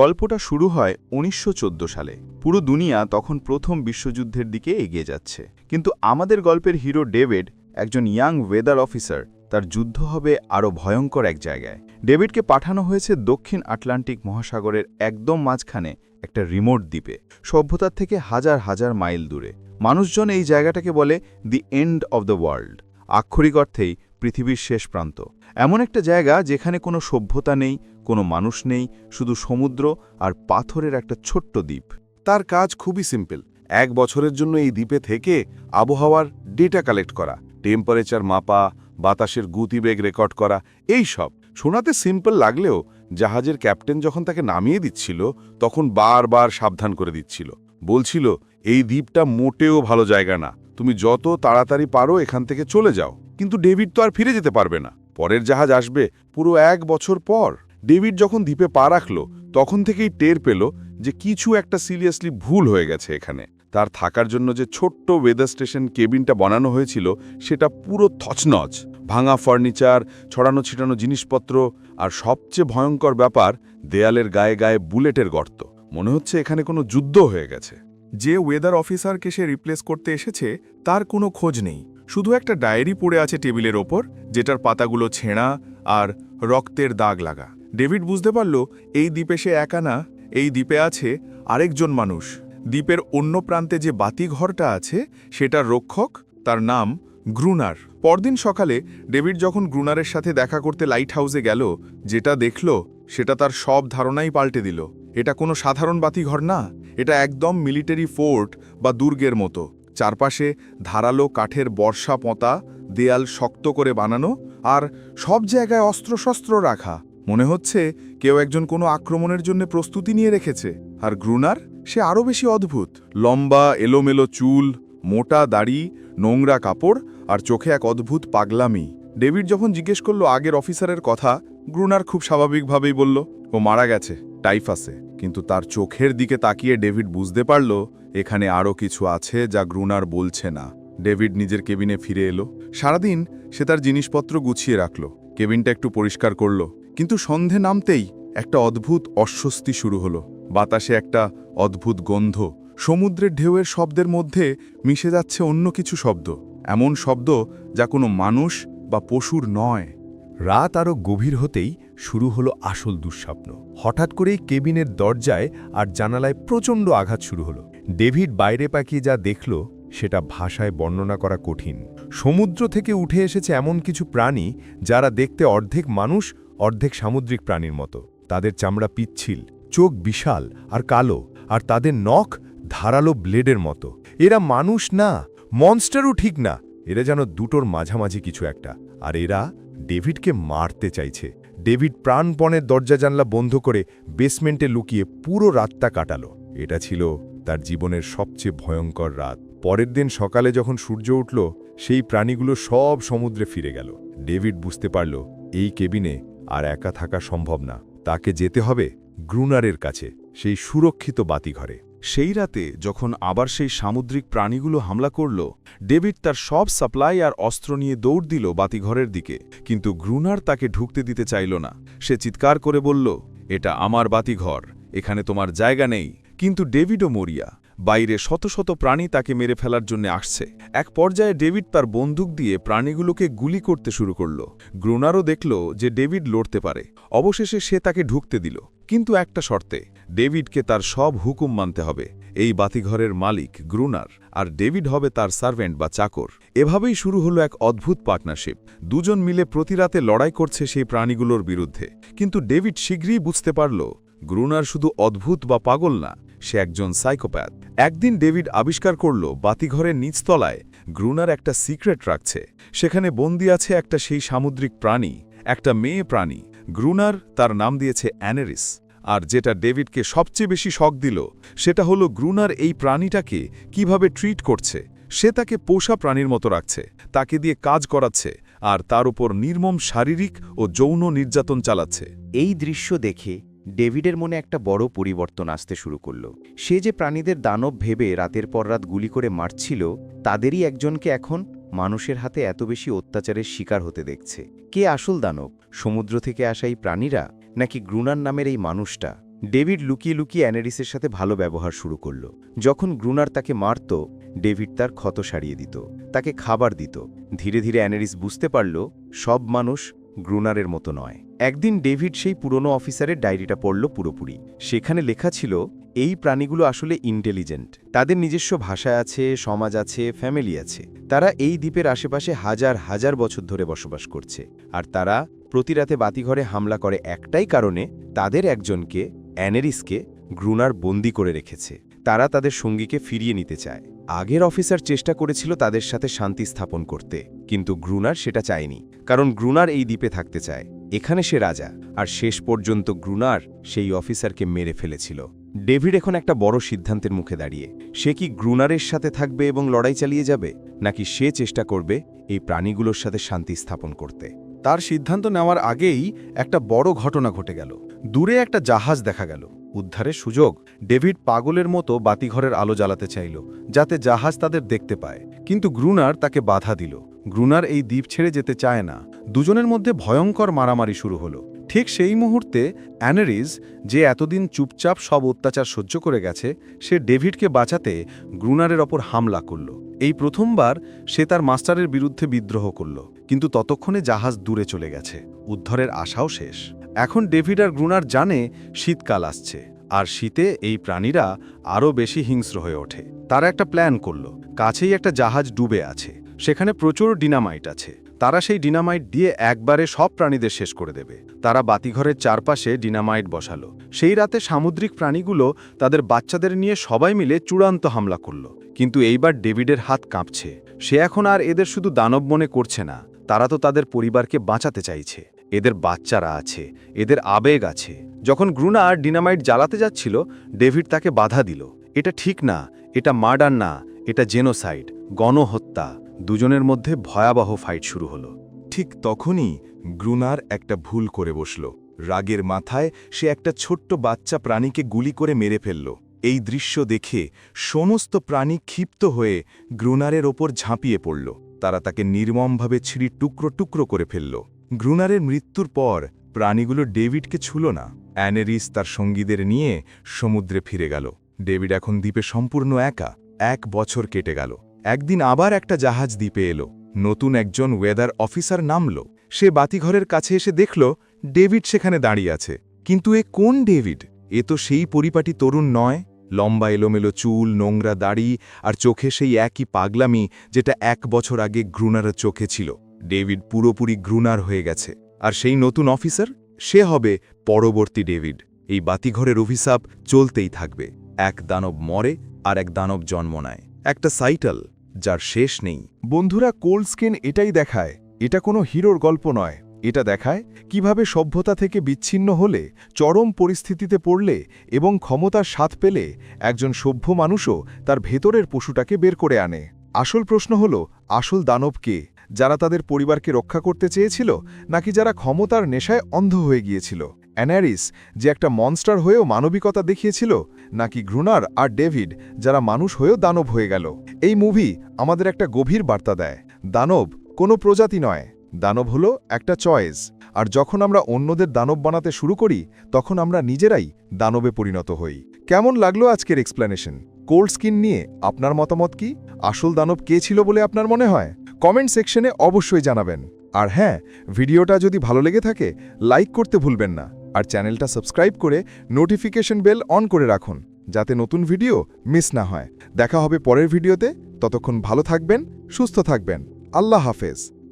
গল্পটা শুরু হয় উনিশশো চোদ্দ সালে। পুরো দুনিয়া তখন প্রথম বিশ্বযুদ্ধের দিকে এগিয়ে যাচ্ছে। কিন্তু আমাদের গল্পের হিরো ডেভিড, একজন ইয়াং ওয়েদার অফিসার, তার যুদ্ধ হবে আরও ভয়ঙ্কর এক জায়গায়। ডেভিডকে পাঠানো হয়েছে দক্ষিণ আটলান্টিক মহাসাগরের একদম মাঝখানে একটা রিমোট দ্বীপে, সভ্যতার থেকে হাজার হাজার মাইল দূরে। মানুষজন এই জায়গাটাকে বলে the end of the world আক্ষরিক অর্থেই পৃথিবীর শেষ প্রান্ত। এমন একটা জায়গা যেখানে কোনো সভ্যতা নেই, কোনো মানুষ নেই, শুধু সমুদ্র আর পাথরের একটা ছোট্ট দ্বীপ। তার কাজ খুবই সিম্পল। এক বছরের জন্য এই দ্বীপে থেকে আবহাওয়ার ডেটা কালেক্ট করা, টেম্পারেচার মাপা, বাতাসের গতিবেগ রেকর্ড করা, এই সব। শোনাতে সিম্পল লাগলেও জাহাজের ক্যাপ্টেন যখন তাকে নামিয়ে দিচ্ছিল, তখন বারবার সাবধান করে দিচ্ছিল। বলছিল, এই দ্বীপটা মোটেও ভালো জায়গা না। তুমি যত তাড়াতাড়ি পারো এখান থেকে চলে যাও। কিন্তু ডেভিড তো আর ফিরে যেতে পারবে না। পরের জাহাজ আসবে পুরো এক বছর পর। ডেভিড যখন দ্বীপে পা রাখল, তখন থেকেই টের পেল যে কিছু একটা সিরিয়াসলি ভুল হয়ে গেছে এখানে। তার থাকার জন্য যে ছোট্ট ওয়েদার স্টেশন কেবিনটা বানানো হয়েছিল, সেটা পুরো থচনচ ভাঙা ফার্নিচার ছড়ানো ছিটানো জিনিসপত্র আর সবচেয়ে ভয়ঙ্কর ব্যাপার, দেয়ালের গায়ে গায়ে বুলেটের গর্ত। মনে হচ্ছে এখানে কোনো যুদ্ধ হয়ে গেছে। যে ওয়েদার অফিসারকে সে রিপ্লেস করতে এসেছে, তার কোনো খোঁজ নেই। শুধু একটা ডায়েরি পড়ে আছে টেবিলের ওপর, যেটার পাতাগুলো ছেঁড়া আর রক্তের দাগ লাগা। ডেভিড বুঝতে পারল, এই দ্বীপে সে একা না, এই দ্বীপে আছে আরেকজন মানুষ। দ্বীপের অন্য প্রান্তে যে বাতিঘরটা আছে, সেটার রক্ষক তার নাম গ্রুনার। পরদিন সকালে ডেভিড যখন গ্রুনারের সাথে দেখা করতে লাইট হাউসে গেল, যেটা দেখল, সেটা তার সব ধারণাই পাল্টে দিল। এটা কোনো সাধারণ বাতিঘর না, এটা একদম মিলিটারি ফোর্ট বা দুর্গের মতো। চারপাশে ধারালো কাঠের বর্ষা পঁতা, দেয়াল শক্ত করে বানানো আর সব জায়গায় অস্ত্রশস্ত্র রাখা। মনে হচ্ছে কেউ একজন কোনো আক্রমণের জন্য প্রস্তুতি নিয়ে রেখেছে। আর গ্রুনার? সে আরও বেশি অদ্ভুত। লম্বা, এলোমেলো চুল, মোটা দাড়ি, নোংরা কাপড় আর চোখে এক অদ্ভুত পাগলামি। ডেভিড যখন জিজ্ঞেস করল আগের অফিসারের কথা, গ্রুনার খুব স্বাভাবিকভাবেই বলল, ও মারা গেছে, টাইফাসে। কিন্তু তার চোখের দিকে তাকিয়ে ডেভিড বুঝতে পারল, এখানে আরও কিছু আছে যা গ্রুনার বলছে না। ডেভিড নিজের কেবিনে ফিরে এলো। সারাদিন সে তার জিনিসপত্র গুছিয়ে রাখল। কেবিনটা একটু পরিষ্কার করল। কিন্তু সন্ধে নামতেই একটা অদ্ভুত অস্বস্তি শুরু হলো। বাতাসে একটা অদ্ভুত গন্ধ। সমুদ্রের ঢেউয়ের শব্দের মধ্যে মিশে যাচ্ছে অন্য কিছু শব্দ। এমন শব্দ যা কোনো মানুষ বা পশুর নয়। রাত আরও গভীর হতেই শুরু হলো আসল দুঃস্বপ্ন। হঠাৎ করেই কেবিনের দরজায় আর জানালায় প্রচণ্ড আঘাত শুরু হলো। ডেভিড বাইরে পাকিয়ে যা দেখল, সেটা ভাষায় বর্ণনা করা কঠিন। সমুদ্র থেকে উঠে এসেছে এমন কিছু প্রাণী, যারা দেখতে অর্ধেক মানুষ, অর্ধেক সামুদ্রিক প্রাণীর মতো। তাদের চামড়া পিচ্ছিল, চোখ বিশাল আর কালো, আর তাদের নখ ধারালো ব্লেডের মতো। এরা মানুষ না, মনস্টারও ঠিক না। এরা যেন দুটোর মাঝামাঝি কিছু একটা। আর এরা ডেভিডকে মারতে চাইছে। ডেভিড প্রাণপণের দরজা জানলা বন্ধ করে বেসমেন্টে লুকিয়ে পুরো রাতটা কাটালো। এটা ছিল তার জীবনের সবচেয়ে ভয়ঙ্কর রাত। পরের দিন সকালে যখন সূর্য উঠল, সেই প্রাণীগুলো সব সমুদ্রে ফিরে গেল। ডেভিড বুঝতে পারল, এই কেবিনে আর একা থাকা সম্ভব না। তাকে যেতে হবে গ্রুনারের কাছে, সেই সুরক্ষিত বাতিঘরে। সেই রাতে যখন আবার সেই সামুদ্রিক প্রাণীগুলো হামলা করল, ডেভিড তার সব সাপ্লাই আর অস্ত্র নিয়ে দৌড় দিল বাতিঘরের দিকে। কিন্তু গ্রুনার তাকে ঢুকতে দিতে চাইল না। সে চিৎকার করে বলল, এটা আমার বাতিঘর, এখানে তোমার জায়গা নেই। কিন্তু ডেভিডও মরিয়া। বাইরে শত শত প্রাণী তাকে মেরে ফেলার জন্য আসছে। এক পর্যায়ে ডেভিড তার বন্দুক দিয়ে প্রাণীগুলোকে গুলি করতে শুরু করল। গ্রুনারও দেখল যে ডেভিড লড়তে পারে। অবশেষে সে তাকে ঢুকতে দিল। কিন্তু একটা শর্তে, ডেভিডকে তার সব হুকুম মানতে হবে। এই বাতিঘরের মালিক গ্রুনার আর ডেভিড হবে তার সার্ভেন্ট বা চাকর। এভাবেই শুরু হলো এক অদ্ভুত পার্টনারশিপ। দুজন মিলে প্রতি রাতে লড়াই করছে সেই প্রাণীগুলোর বিরুদ্ধে। কিন্তু ডেভিড শীঘ্রই বুঝতে পারল, গ্রুনার শুধু অদ্ভুত বা পাগল না, সে একজন সাইকোপ্যাথ। একদিন ডেভিড আবিষ্কার করল, বাতিঘরের নিচতলায় গ্রুনার একটা সিক্রেট রাখছে। সেখানে বন্দি আছে একটা সেই সামুদ্রিক প্রাণী, একটা মেয়ে প্রাণী। গ্রুনার তার নাম দিয়েছে অ্যানেরিস। আর যেটা ডেভিডকে সবচেয়ে বেশি শখ দিল, সেটা হলো গ্রুনার এই প্রাণীটাকে কীভাবে ট্রিট করছে। সে তাকে পোষা প্রাণীর মতো রাখছে, তাকে দিয়ে কাজ করাচ্ছে, আর তার উপর নির্মম শারীরিক ও যৌন নির্যাতন চালাচ্ছে। এই দৃশ্য দেখে ডেভিডের মনে একটা বড় পরিবর্তন আসতে শুরু করল। সে যে প্রাণীদের দানব ভেবে রাতের পর রাত গুলি করে মারছিল, তাদেরই একজনকে এখন মানুষের হাতে এত বেশি অত্যাচারের শিকার হতে দেখছে। কে আসল দানব? সমুদ্র থেকে আসা এই প্রাণীরা? নাকি গ্রুনার নামের এই মানুষটা? ডেভিড লুকিয়ে লুকিয়ে অ্যানেরিসের সাথে ভালো ব্যবহার শুরু করল। যখন গ্রুনার তাকে মারত, ডেভিড তার ক্ষত সারিয়ে দিত, তাকে খাবার দিত। ধীরে ধীরে অ্যানেরিস বুঝতে পারল, সব মানুষ গ্রুনারের মতো নয়। একদিন ডেভিড সেই পুরনো অফিসারের ডায়েরিটা পড়ল পুরোপুরি। সেখানে লেখা ছিল, এই প্রাণীগুলো আসলে ইন্টেলিজেন্ট। তাদের নিজস্ব ভাষা আছে, সমাজ আছে, ফ্যামিলি আছে। তারা এই দ্বীপের আশেপাশে হাজার হাজার বছর ধরে বসবাস করছে। আর তারা প্রতি রাতে বাতিঘরে হামলা করে একটাই কারণে তাদের একজনকে, অ্যানেরিসকে গ্রুনার বন্দি করে রেখেছে। তারা তাদের সঙ্গীকে ফিরিয়ে নিতে চায়। আগের অফিসার চেষ্টা করেছিল তাদের সাথে শান্তি স্থাপন করতে, কিন্তু গ্রুনার সেটা চায়নি, কারণ গ্রুনার এই দ্বীপে থাকতে চায়। এখানে সে রাজা, আর শেষ পর্যন্ত গ্রুনার সেই অফিসারকে মেরে ফেলেছিল। ডেভিড এখন একটা বড় সিদ্ধান্তের মুখে দাঁড়িয়ে, সে কি গ্রুনারের সাথে থাকবে এবং লড়াই চালিয়ে যাবে, নাকি সে চেষ্টা করবে এই প্রাণীগুলোর সাথে শান্তি স্থাপন করতে? তার সিদ্ধান্ত নেওয়ার আগেই একটা বড় ঘটনা ঘটে গেল। দূরে একটা জাহাজ দেখা গেল। উদ্ধারের সুযোগ ডেভিড পাগলের মতো বাতিঘরের আলো জ্বালাতে চাইল, যাতে জাহাজ তাদের দেখতে পায়। কিন্তু গ্রুনার তাকে বাধা দিল। গ্রুনার এই দ্বীপ ছেড়ে যেতে চায় না। দুজনের মধ্যে ভয়ঙ্কর মারামারি শুরু হলো। ঠিক সেই মুহূর্তে অ্যানারিজ, যে এতদিন চুপচাপ সব অত্যাচার সহ্য করে গেছে, সে ডেভিডকে বাঁচাতে গ্রুনারের ওপর হামলা করল। এই প্রথমবার সে তার মাস্টারের বিরুদ্ধে বিদ্রোহ করল, কিন্তু ততক্ষণে জাহাজ দূরে চলে গেছে। উদ্ধারের আশাও শেষ। এখন ডেভিড আর গ্রুনার জানে শীতকাল আসছে, আর শীতে এই প্রাণীরা আরও বেশি হিংস্র হয়ে ওঠে। তারা একটা প্ল্যান করল, কাছেই একটা জাহাজ ডুবে আছে, সেখানে প্রচুর ডিনামাইট আছে। তারা সেই ডিনামাইট দিয়ে একবারে সব প্রাণীদের শেষ করে দেবে। তারা বাতিঘরের চারপাশে ডিনামাইট বসালো। সেই রাতে সামুদ্রিক প্রাণীগুলো তাদের বাচ্চাদের নিয়ে সবাই মিলে চূড়ান্ত হামলা করল। কিন্তু এইবার ডেভিডের হাত কাঁপছে। সে এখন আর এদের শুধু দানব মনে করছে না, তারা তো তাদের পরিবারকে বাঁচাতে চাইছে। এদের বাচ্চারা আছে, এদের আবেগ আছে। যখন গ্রুনার ডিনামাইট জ্বালাতে যাচ্ছিল, ডেভিড তাকে বাধা দিল। এটা ঠিক না, এটা মার্ডার না, এটা জেনোসাইড, গণহত্যা। দুজনের মধ্যে ভয়াবহ ফাইট শুরু হলো। ঠিক তখনই গ্রুনার একটা ভুল করে বসল। রাগের মাথায় সে একটা ছোট্ট বাচ্চা প্রাণীকে গুলি করে মেরে ফেলল। এই দৃশ্য দেখে সমস্ত প্রাণী ক্ষিপ্ত হয়ে গ্রুনারের ওপর ঝাঁপিয়ে পড়ল। তারা তাকে নির্মমভাবে ছিঁড়ি টুকরো টুকরো করে ফেলল। গ্রুনারের মৃত্যুর পর প্রাণীগুলো ডেভিডকে ছুল না। অ্যানেরিস তার সঙ্গীদের নিয়ে সমুদ্রে ফিরে গেল। ডেভিড এখন দ্বীপে সম্পূর্ণ একা। এক বছর কেটে গেল। একদিন আবার একটা জাহাজ দ্বীপে এলো। নতুন একজন ওয়েদার অফিসার নামল। সে বাতিঘরের কাছে এসে দেখল, ডেভিড সেখানে দাঁড়িয়ে আছে। কিন্তু এ কোন ডেভিড? এ তো সেই পরিপাটি তরুণ নয়। লম্বা এলোমেলো চুল, নোংরা দাড়ি আর চোখে সেই একই পাগলামি যেটা এক বছর আগে গ্রুনারের চোখে ছিল। ডেভিড পুরোপুরি গ্রুনার হয়ে গেছে। আর সেই নতুন অফিসার? সে হবে পরবর্তী ডেভিড। এই বাতিঘরের অভিশাপ চলতেই থাকবে। এক দানব মরে আর এক দানব জন্ম নেয়। একটা সাইটাল, যার শেষ নেই। বন্ধুরা, কোল্ড স্কিন এটাই দেখায়। এটা কোনো হিরোর গল্প নয়। এটা দেখায় কীভাবে সভ্যতা থেকে বিচ্ছিন্ন হলে, চরম পরিস্থিতিতে পড়লে এবং ক্ষমতার স্বাদ পেলে একজন সভ্য মানুষও তার ভেতরের পশুটাকে বের করে আনে। আসল প্রশ্ন হল, আসল দানব কে? যারা তাদের পরিবারকে রক্ষা করতে চেয়েছিল, নাকি যারা ক্ষমতার নেশায় অন্ধ হয়ে গিয়েছিল? অ্যানারিস যে একটা মনস্টার হয়েও মানবিকতা দেখিয়েছিল, নাকি ঘৃণার আর ডেভিড যারা মানুষ হয়েও দানব হয়ে গেল? এই মুভি আমাদের একটা গভীর বার্তা দেয়। দানব কোনো প্রজাতি নয়। দানব হলো একটা চয়েস। আর যখন আমরা অন্যদের দানব বানাতে শুরু করি, তখন আমরা নিজেরাই দানবে পরিণত হই। কেমন লাগল আজকের এক্সপ্লেনেশন কোল্ড স্কিন নিয়ে আপনার মতামত কি? আসল দানব কে ছিল বলে আপনার মনে হয়? কমেন্ট সেকশনে অবশ্যই জানাবেন। আর হ্যাঁ ভিডিওটা যদি ভালো লেগে থাকে লাইক করতে ভুলবেন না। আর চ্যানেলটা সাবস্ক্রাইব করে নোটিফিকেশন বেল অন করে রাখুন, যাতে নতুন ভিডিও মিস না হয়। দেখা হবে পরের ভিডিওতে ততক্ষণ ভালো থাকবেন, সুস্থ থাকবেন। আল্লাহ হাফেজ।